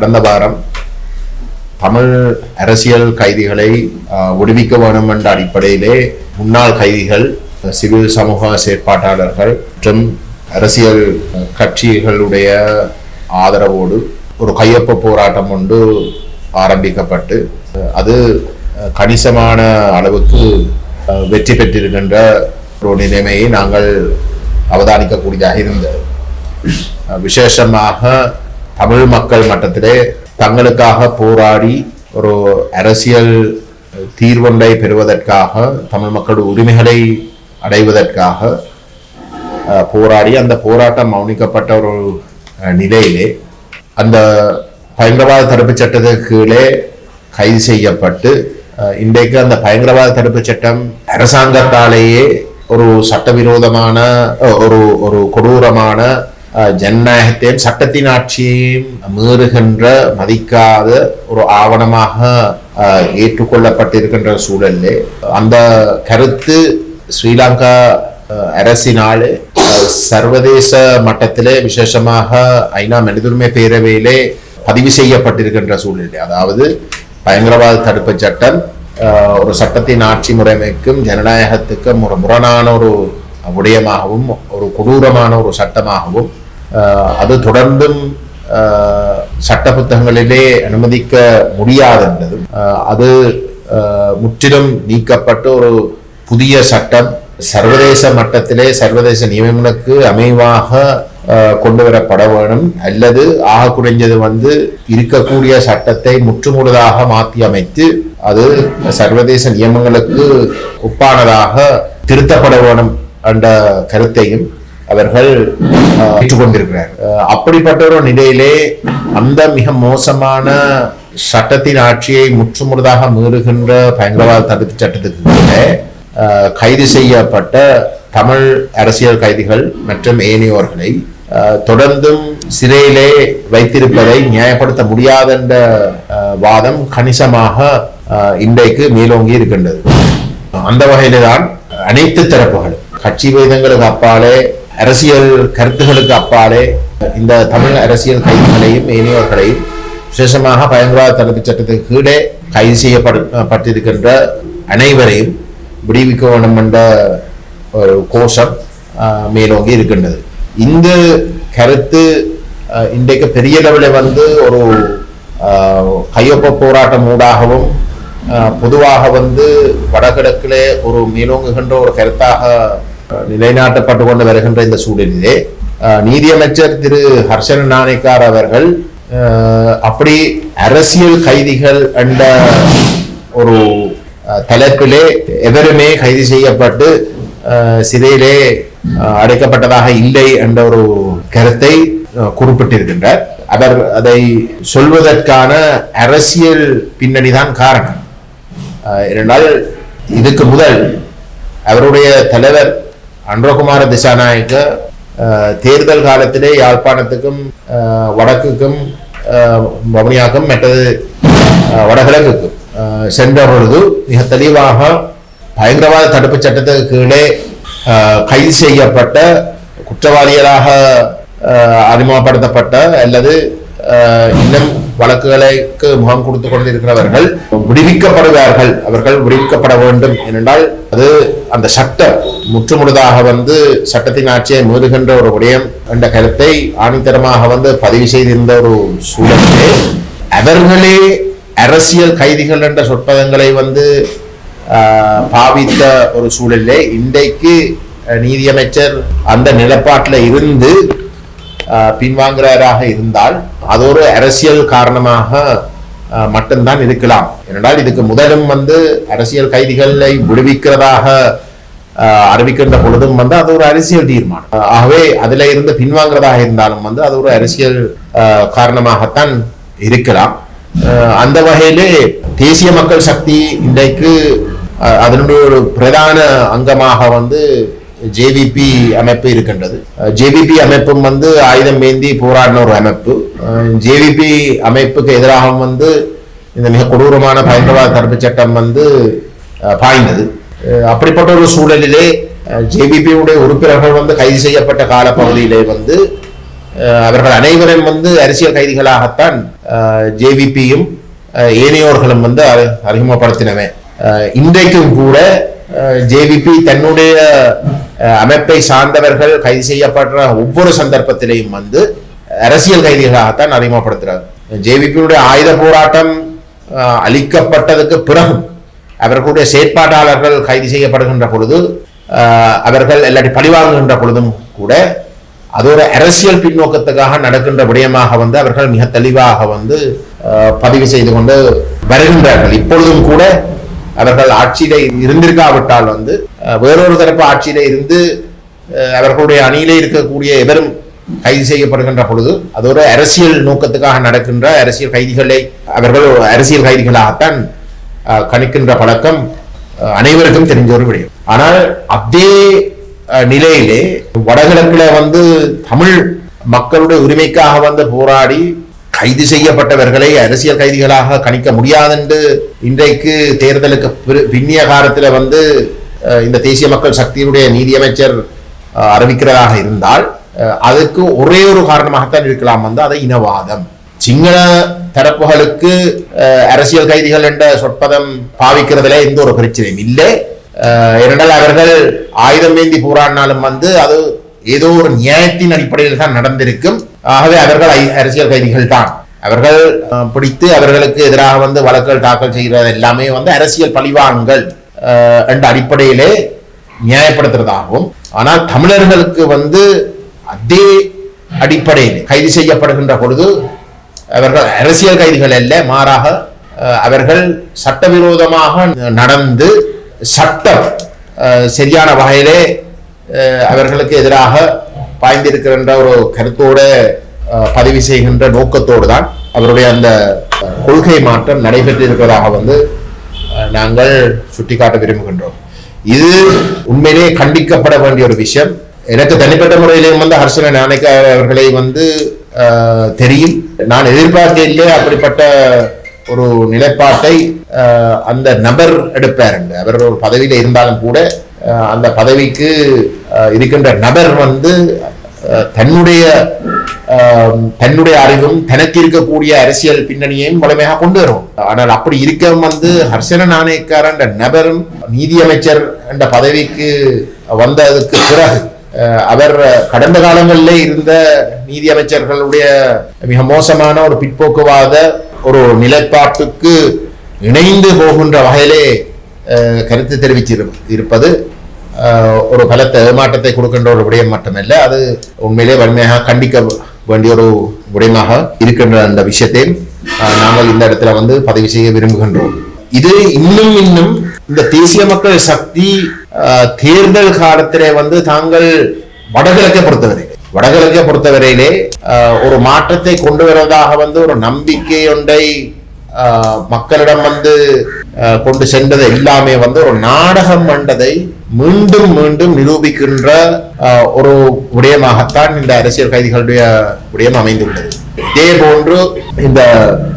கடந்த வாரம் தமிழ் அரசியல் கைதிகளை விடுவிக்க வேண்டும் என்ற அடிப்படையிலே முன்னாள் கைதிகள் சிவில் சமூக செயற்பாட்டாளர்கள் மற்றும் அரசியல் கட்சிகளுடைய ஆதரவோடு ஒரு கையொப்ப போராட்டம் ஒன்று ஆரம்பிக்கப்பட்டு அது கணிசமான அளவுக்கு வெற்றி பெற்றிருக்கின்ற ஒரு நிலைமையை நாங்கள் அவதானிக்கக்கூடியதாக இருந்தது. விசேஷமாக தமிழ் மக்கள் மட்டத்திலே தங்களுக்காக போராடி ஒரு அரசியல் தீர்வொன்றை பெறுவதற்காக தமிழ் மக்கள் உரிமைகளை அடைவதற்காக போராடி அந்த போராட்டம் மௌனிக்கப்பட்ட ஒரு நிலையிலே அந்த பயங்கரவாத தடுப்புச் சட்டத்துக்கு கீழே கைது செய்யப்பட்டு இன்றைக்கு அந்த பயங்கரவாத தடுப்பு சட்டம் அரசாங்கத்தாலேயே ஒரு சட்டவிரோதமான ஒரு ஒரு கொடூரமான ஜனநாயகத்தையும் சட்டத்தின் ஆட்சியையும் மீறுகின்ற மதிக்காத ஒரு ஆவணமாக ஏற்றுக்கொள்ளப்பட்டிருக்கின்ற சூழலிலே அந்த கருத்து ஸ்ரீலங்கா அஹ், அரசினால் சர்வதேச மட்டத்திலே விசேஷமாக ஐநா மனிதுரிமை பேரவையிலே பதிவு செய்யப்பட்டிருக்கின்ற சூழ்நிலை அதாவது பயங்கரவாத தடுப்பு சட்டம் ஒரு சட்டத்தின் ஆட்சி முறைமைக்கும் ஜனநாயகத்துக்கும் ஒரு முரணான ஒரு விடயமாகவும் ஒரு கொடூரமான ஒரு சட்டமாகவும் அது தொடர்ந்தும் சட்ட புத்தகங்களிலே அனுமதிக்க முடியாதென்றதும் அது முற்றிலும் நீக்கப்பட்டு ஒரு புதிய சட்டம். சர்வதேச மட்டத்திலே சர்வதேச நியமனங்களுக்கு அமைவாக கொண்டு வரப்பட வேணும். அல்லது ஆக குறைஞ்சது வந்து இருக்கக்கூடிய சட்டத்தை முற்றுமுழுதாக மாற்றி அமைத்து அது சர்வதேச நியமங்களுக்கு ஒப்பானதாக திருத்தப்பட வேணும். என்ற கருத்தையும் அவர்கள் அஹ், ஏற்றுக்கொண்டிருக்கிறார். அப்படிப்பட்ட ஒரு நிலையிலே அந்த மிக மோசமான சட்டத்தின் ஆட்சியை முற்றுமுறதாக மீறுகின்ற பயங்கரவாத தடுப்பு சட்டத்துக்கு கீழே, கைது செய்யப்பட்ட தமிழ் அரசியல் கைதிகள் மற்றும் ஏனையோர்களை அஹ், தொடர்ந்தும் சிறையிலே வைத்திருப்பதை நியாயப்படுத்த முடியாத என்ற அஹ், வாதம் கணிசமாக அஹ், இன்றைக்கு மேலோங்கி இருக்கின்றது. அந்த வகையில்தான் அனைத்து தரப்புகளும் கட்சி வேதங்களுக்கு அப்பாலே அரசியல் கருத்துகளுக்கு அப்பாலே இந்த தமிழ் அரசியல் கைதிகளையும் ஏனையோர்களையும் விசேஷமாக பயங்கரவாத தடுப்பு சட்டத்துக்கு கீழே கைது செய்யப்பட்டிருக்கின்ற அனைவரையும் விடுவிக்க வேண்டும் என்ற ஒரு கோஷம் மேலோங்கி இருக்கின்றது. இந்த கருத்து இன்றைக்கு பெரிய லெவலில் வந்து ஒரு கையொப்ப போராட்டம் ஊடாகவும் பொதுவாக வந்து வடகிழக்கிலே ஒரு மேலோங்குகின்ற ஒரு கருத்தாக நிலைநாட்டப்பட்டு கொண்டு வருகின்ற இந்த சூழலிலே நீதியமைச்சர் திரு ஹர்ஷன் நாணேக்கார் அவர்கள் ஆஹ், அப்படி அரசியல் கைதிகள் என்ற ஒரு தலைப்பிலே எவருமே கைது செய்யப்பட்டு சிறையிலே அடைக்கப்பட்டதாக இல்லை என்ற ஒரு கருத்தை குறிப்பிட்டிருக்கின்றார். அவர் அதை சொல்வதற்கான அரசியல் பின்னணிதான் காரணம். இரண்டால் இதுக்கு முதல் அவருடைய தலைவர் அன்றகுமார திசாநாயக்க தேர்தல் காலத்திலே யாழ்ப்பாணத்துக்கும் வடக்குக்கும் வவுனியாக்கும் மற்றது வடகிழக்குக்கும் சென்ற பொழுது மிக தெளிவாக பயங்கரவாத தடுப்புச் சட்டத்துக்கு கீழே கைது செய்யப்பட்ட குற்றவாளிகளாக அறிமுகப்படுத்தப்பட்ட அல்லது இன்னும் வழக்குகளுக்கு முகம் கொடுத்து கொண்டிருக்கிறவர்கள் விடுவிக்கப்படுவார்கள். அவர்கள் விடுவிக்கப்பட வேண்டும். ஏனென்றால் அது அந்த சட்டம் முற்றுமுழுதாக வந்து சட்டத்தின் ஆட்சியை மீறுகின்ற ஒரு விடயம் என்ற கருத்தை ஆணித்தரமாக வந்து பதிவு செய்திருந்த ஒரு சூழலிலே அவர்களே அரசியல் கைதிகள் என்ற சொற்பதங்களை வந்து ஆஹ், பாவித்த ஒரு சூழலிலே இன்றைக்கு நீதியமைச்சர் அந்த நிலப்பாட்டில் இருந்து பின்வாங்குறாராக இருந்தால் அது ஒரு அரசியல் காரணமாக மட்டும்தான் இருக்கலாம். ஏனென்றால் இதுக்கு முதலும் வந்து அரசியல் கைதிகளை விடுவிக்கிறதாக அறிவிக்கின்ற பொழுதும் வந்து அது ஒரு அரசியல் தீர்மானம். ஆகவே அதுல இருந்து பின்வாங்குறதாக இருந்தாலும் வந்து அது ஒரு அரசியல் காரணமாகத்தான் இருக்கலாம். அந்த வகையிலே தேசிய மக்கள் சக்தி இன்றைக்கு அதனுடைய ஒரு பிரதான அங்கமாக வந்து ஜேவிபி அமைப்பு இருக்கின்றது. ஜேவிபி அமைப்பும் வந்து ஆயுதம் ஏந்தி போராடின ஒரு அமைப்பு. ஜேவிபி அமைப்புக்கு எதிராக வந்து இந்த மிக கொடூரமான பயங்கரவாத தடுப்பு சட்டம் வந்து பாய்ந்தது. அப்படிப்பட்ட ஒரு சூழலிலே ஜேபிபியுடைய உறுப்பினர்கள் வந்து கைது செய்யப்பட்ட காலப்பகுதியிலே வந்து அவர்கள் அனைவரும் வந்து அரசியல் கைதிகளாகத்தான் ஜேவிபியும் ஏனையோர்களும் வந்து அறி- அறிமுகப்படுத்தினவை இன்றைக்கும் கூட ஜேவிபி தன்னுடைய அமைப்பை சார்ந்தவர்கள் கைது செய்யப்படுற ஒவ்வொரு சந்தர்ப்பத்திலையும் வந்து அரசியல் கைதிகளாகத்தான் அறிமுகப்படுத்துறாங்க ஜேவிபியுடைய ஆயுத போராட்டம் அளிக்கப்பட்டதுக்கு பிறகும் அவர்களுடைய செயற்பாட்டாளர்கள் கைது செய்யப்படுகின்ற பொழுது அவர்கள் எல்லாட்டி பழிவாங்குகின்ற பொழுதும் கூட அது ஒரு அரசியல் பின்னோக்கத்துக்காக நடக்கின்ற விடயமாக வந்து அவர்கள் மிக தெளிவாக வந்து பதிவு செய்து கொண்டு வருகின்றார்கள். இப்பொழுதும் கூட அவர்கள் ஆட்சியில இருந்திருக்காவிட்டால் வந்து வேறொரு தரப்பு ஆட்சியில இருந்து அவர்களுடைய அணியிலே இருக்கக்கூடிய எவரும் கைது செய்யப்படுகின்ற பொழுது அது ஒரு அரசியல் நோக்கத்துக்காக நடக்கின்ற அரசியல் கைதிகளை அவர்கள் அரசியல் கைதிகளாகத்தான் கணிக்கின்ற பழக்கம் அனைவருக்கும் தெரிஞ்ச ஒரு விடயம். ஆனால் அதே நிலையிலே வடகிழக்குல வந்து தமிழ் மக்களுடைய உரிமைக்காக வந்து போராடி கைது செய்யப்பட்டவர்களை அரசியல் கைதிகளாக கணிக்க முடியாதென்று இன்றைக்கு தேர்தலுக்கு பின்னிய காலத்தில் வந்து இந்த தேசிய மக்கள் சக்தியினுடைய நீதியமைச்சர் அறிவிக்கிறதாக இருந்தால் அஹ், அதுக்கு ஒரே ஒரு காரணமாகத்தான் இருக்கலாம் வந்து அதை இனவாதம். சிங்கள தரப்புகளுக்கு அரசியல் கைதிகள் என்ற சொற்பதம் பாவிக்கிறதுல எந்த ஒரு பிரச்சனையும் இல்லை. ஏனென்றால் அவர்கள் ஆயுதம் ஏந்தி போராடினாலும் வந்து அது ஏதோ ஒரு நியாயத்தின் அடிப்படையில் தான் நடந்திருக்கும். ஆகவே அவர்கள் ஐ- அரசியல் கைதிகள் தான் அவர்கள் பிடித்து அவர்களுக்கு எதிராக வந்து வழக்குகள் தாக்கல் செய்கிறது எல்லாமே வந்து அரசியல் பழிவாங்கல் என்ற அடிப்படையிலே நியாயப்படுத்துறதாகும். ஆனால் தமிழர்களுக்கு வந்து அதே அடிப்படையில் கைது செய்யப்படுகின்ற பொழுது அவர்கள் அரசியல் கைதிகள் அல்ல மாறாக அவர்கள் சட்டவிரோதமாக நடந்து சட்டம் சரியான வகையிலே அவர்களுக்கு எதிராக பாய்ந்திருக்கின்ற ஒரு கருத்தோடு பதிவு செய்கின்ற நோக்கத்தோடு தான் அவருடைய அந்த கொள்கை மாற்றம் நடைபெற்றிருப்பதாக வந்து நாங்கள் சுட்டிக்காட்ட விரும்புகின்றோம். இது உண்மையிலே கண்டிக்கப்பட வேண்டிய ஒரு விஷயம். எனக்கு தனிப்பட்ட முறையிலேயும் வந்து ஹர்ஷன நாயக்க அவர்களை வந்து தெரியும். நான் எதிர்பார்க்கையிலே அப்படிப்பட்ட ஒரு நிலைப்பாட்டை அந்த நபர் எடுப்பாருங்க அவர் ஒரு பதவியில் இருந்தாலும் கூட அந்த பதவிக்கு இருக்கின்ற நபர் வந்து தன்னுடைய தன்னுடைய அறிவும் தனக்கு இருக்கக்கூடிய அரசியல் பின்னணியையும் வலிமையாக கொண்டு வரும். ஆனால் அப்படி இருக்க வந்து ஹர்ஷன நாணயக்கார் என்ற நபரும் நீதியமைச்சர் என்ற பதவிக்கு வந்ததுக்கு பிறகு அவர் கடந்த காலங்களிலே இருந்த நீதியமைச்சர்களுடைய மிக மோசமான ஒரு பிற்போக்குவாத ஒரு நிலைப்பாட்டுக்கு இணைந்து போகின்ற வகையிலே கருத்து தெரிவிச்சிரு இருப்பது ஒரு பலத்த ஏமாற்றத்தை கொடுக்கின்ற ஒரு விடயம் மட்டுமல்ல அது உண்மையிலே வன்மையாக கண்டிக்க வேண்டிய ஒரு விடயமாக இருக்கின்ற அந்த விஷயத்தையும் நாங்கள் இந்த இடத்துல வந்து பதிவு செய்ய விரும்புகின்றோம். இது இன்னும் இன்னும் இந்த தேசிய மக்கள் சக்தி தேர்தல் காலத்திலே வந்து தாங்கள் வடகிழக்கை பொறுத்தவரை வடகிழக்கை பொறுத்தவரையிலே ஒரு மாற்றத்தை கொண்டு வருவதாக வந்து ஒரு நம்பிக்கை ஒன்றை மக்களிடம் வந்து கொண்டு சென்றது எல்லாமே வந்து ஒரு நாடகம் மண்டதை மீண்டும் மீண்டும் நிரூபிக்கின்ற ஒரு விடயமாகத்தான் இந்த அரசியல் கைதிகளுடைய விடயம் அமைந்துள்ளது. இதே போன்று இந்த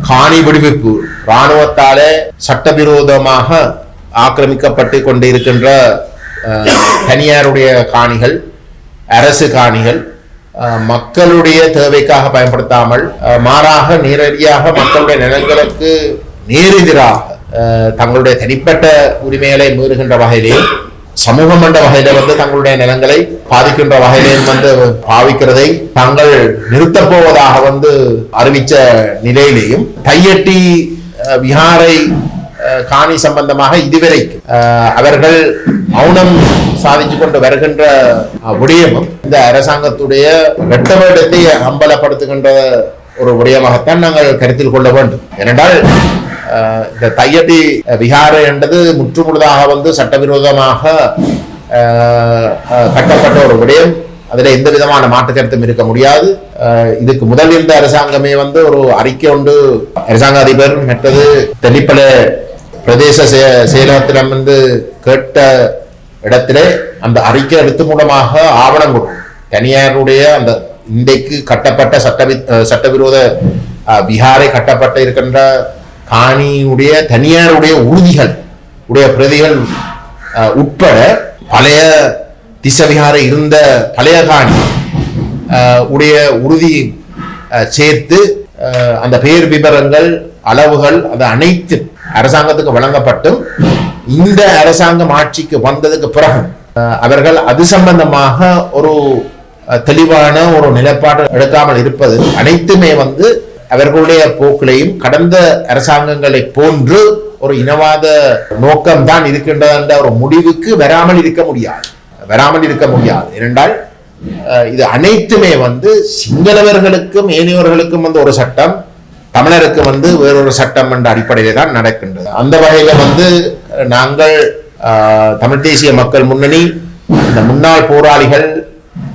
காணி விடுவிப்பு இராணுவத்தாலே சட்டவிரோதமாக ஆக்கிரமிக்கப்பட்டு கொண்டிருக்கின்ற தனியாருடைய காணிகள் அரசு காணிகள் மக்களுடைய தேவைக்காக பயன்படுத்தாமல் மாறாக நேரடியாக மக்களுடைய நிலங்களுக்கு நேரெதிராக தங்களுடைய தனிப்பட்ட உரிமைகளை மீறுகின்ற வகையிலே சமூகம் என்ற வகையில வந்து தங்களுடைய நிலங்களை பாதிக்கின்ற வகையிலேயும் வந்து பாவிக்கிறதை தாங்கள் நிறுத்தப் போவதாக வந்து அறிவித்த நிலையிலேயும் தையட்டி விஹாரை காணி சம்பந்தமாக இதுவரை அஹ், அவர்கள் மௌனம் சாதிச்சு கொண்டு வருகின்ற அஹ், விடயமும் இந்த அரசாங்கத்துடைய வெட்டவேடத்தை அம்பலப்படுத்துகின்ற ஒரு விடயமாகத்தான் நாங்கள் கருத்தில் கொள்ள வேண்டும். ஏனென்றால் இந்த தையடி விகார என்றது முற்றுமுழுதாக வந்து சட்டவிரோதமாக அஹ், கட்டப்பட்ட ஒரு விடயம். அதில் எந்த விதமான மாற்று கருத்தும் இருக்க முடியாது. அஹ், இதுக்கு முதல் இருந்த அரசாங்கமே வந்து ஒரு அறிக்கை ஒன்று அரசாங்க அதிபர் மற்றது தெளிப்பல பிரதேச செய- செயலகத்திடம் வந்து கேட்ட இடத்திலே அந்த அறிக்கை எழுத்து மூலமாக ஆவணம் கொடுக்கும். தனியாருடைய அந்த இன்றைக்கு கட்டப்பட்ட சட்டவி சட்டவிரோத பீகாரை கட்டப்பட்ட இருக்கின்ற காணியுடைய தனியாருடைய உறுதிகள் உடைய பிரதிகள் உட்பட பழைய திசவிகார இருந்த பழைய காணி உடைய உறுதி சேர்த்து அந்த பெயர் விவரங்கள் அளவுகள் அது அனைத்து அரசாங்கத்துக்கு வழங்கப்பட்டும். இந்த அரசாங்கம் ஆட்சிக்கு வந்ததுக்கு பிறகு அஹ், அவர்கள் அது சம்பந்தமாக ஒரு தெளிவான ஒரு நிலைப்பாடு எடுக்காமல் இருப்பது அனைத்துமே வந்து அவர்களுடைய போக்கிலையும் கடந்த அரசாங்கங்களை போன்று ஒரு இனவாத நோக்கம் தான் இருக்கின்றது என்ற ஒரு முடிவுக்கு வராமல் இருக்க முடியாது. வராமல் இருக்க முடியாது. ஏனென்றால் இது அனைத்துமே வந்து சிங்களவர்களுக்கும் ஏனையவர்களுக்கும் வந்து ஒரு சட்டம். தமிழருக்கு வந்து வேறொரு சட்டம் என்ற அடிப்படையில் தான் நடக்கின்றது. அந்த வகையில் வந்து நாங்கள் தமிழ் தேசிய மக்கள் முன்னணி இந்த முன்னாள் போராளிகள்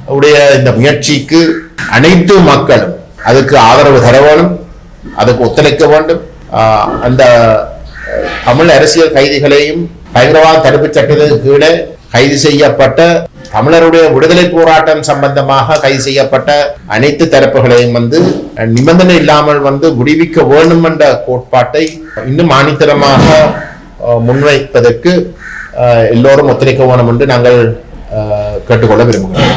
உடைய இந்த முயற்சிக்கு அனைத்து மக்களும் அதுக்கு ஆதரவு தர வேண்டும் அதுக்கு ஒத்துழைக்க வேண்டும். ஆஹ் அந்த தமிழ் அரசியல் கைதிகளையும் பயங்கரவாத தடுப்புச் சட்டத்திற்கு கீழே கைது செய்யப்பட்ட தமிழருடைய விடுதலை போராட்டம் சம்பந்தமாக கைது செய்யப்பட்ட அனைத்து தரப்புகளையும் வந்து நிபந்தனை இல்லாமல் வந்து விடுவிக்க வேண்டும் என்ற கோட்பாட்டை இன்னும் ஆணித்தரமாக முன்வைப்பதற்கு அஹ், எல்லோரும் ஒத்துழைக்க வேண்டும் என்று நாங்கள் அஹ், கேட்டுக்கொள்ள விரும்புகிறோம்.